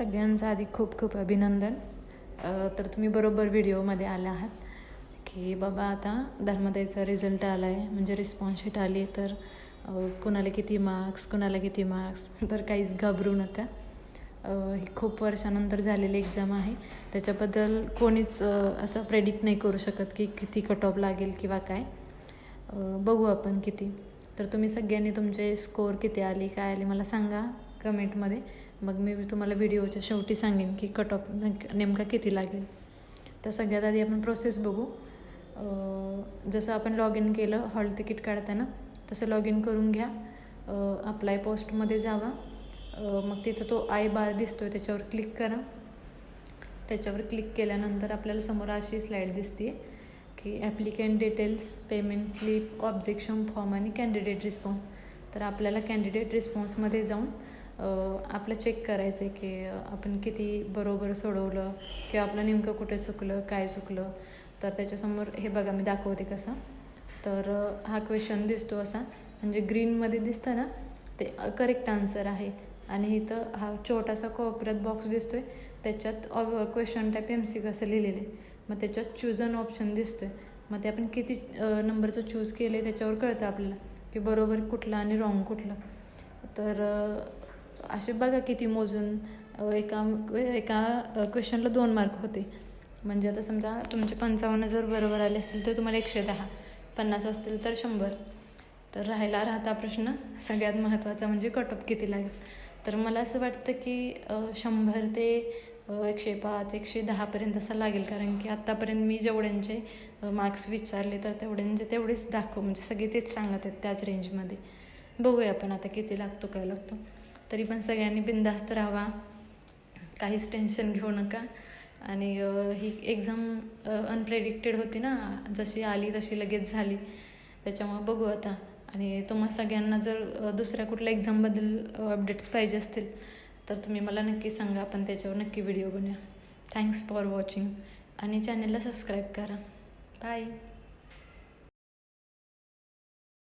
सगळ्यांचं आधी खूप खूप अभिनंदन. तर तुम्ही बरोबर व्हिडिओमध्ये आला आहात की बाबा आता धर्मदायचा रिझल्ट आला आहे म्हणजे रिस्पॉन्स शीट आली तर कुणाला किती मार्क्स कुणाला किती मार्क्स तर काहीच घाबरू नका. ही खूप वर्षानंतर झालेली एक्झाम आहे. त्याच्याबद्दल कोणीच असं प्रेडिक्ट नाही करू शकत की किती कट ऑफ लागेल किंवा काय. बघू आपण किती. तर तुम्ही सगळ्यांनी तुमचे स्कोअर किती आले काय आले मला सांगा कमेंटमध्ये मग मी तुम्हाला व्हिडिओच्या शेवटी सांगेन की कट ऑफ नेमका किती लागेल. तर सगळ्यात आधी आपण प्रोसेस बघू. जसं आपण लॉग इन केलं हॉल तिकीट काढताना तसं लॉग इन करून घ्या. अप्लाय पोस्टमध्ये जावा. मग तिथं तो आय बार दिसतो आहे त्याच्यावर क्लिक करा. त्याच्यावर क्लिक केल्यानंतर आपल्याला समोर अशी स्लाईड दिसते की applicant details payment slip objection form आणि कॅन्डिडेट रिस्पॉन्स तर आपल्याला कॅन्डिडेट रिस्पॉन्समध्ये जाऊन आपलं चेक करायचं आहे की आपण किती बरोबर सोडवलं किंवा आपलं नेमकं कुठे चुकलं काय चुकलं. तर त्याच्यासमोर हे बघा मी दाखवते कसं. तर हा क्वेश्चन दिसतो असा. म्हणजे ग्रीनमध्ये दिसतं ना ते करेक्ट आन्सर आहे. आणि इथं हा छोटासा कोपऱ्यात बॉक्स दिसतो आहे त्याच्यात क्वेश्चन टाईप एम सी असं लिहिलेलं आहे. मग त्याच्यात चूज अन ऑप्शन दिसतो आहे मग ते आपण किती नंबरचं चूज केलं आहे त्याच्यावर कळतं आपल्याला की बरोबर कुठलं आणि रॉंग कुठलं. तर असे बघा किती मोजून एका एका क्वेश्चनला दोन मार्क होते. म्हणजे आता समजा तुमचे पंचावन्न जर बरोबर आले असतील तर तुम्हाला एकशे दहा पन्नास असतील तर शंभर. तर राहायला राहता प्रश्न सगळ्यात महत्त्वाचा म्हणजे कट ऑफ किती लागेल? तर मला असं वाटतं की शंभर ते एकशे पाच एकशे दहापर्यंत असं लागेल. कारण की आत्तापर्यंत मी जेवढ्यांचे मार्क्स विचारले तर तेवढ्यांचे तेवढेच दाखव. म्हणजे सगळे तेच सांगत आहेत त्याच रेंजमध्ये बघूया आपण आता किती लागतो काय लागतो. तरी पण सगळ्यांनी बिनधास्त राहावा. काहीच टेन्शन घेऊ नका. आणि ही एक्झाम अनप्रेडिक्टेड होती ना जशी आली तशी लगेच झाली. त्याच्यामुळे बघू आता. आणि तुम्हा सगळ्यांना जर दुसऱ्या कुठल्या एक्झामबद्दल अपडेट्स पाहिजे असतील तर तुम्ही मला नक्की सांगा. आपण त्याच्यावर नक्की व्हिडिओ बनवूया थँक्स फॉर वॉचिंग आणि चॅनलला सबस्क्राईब करा. बाय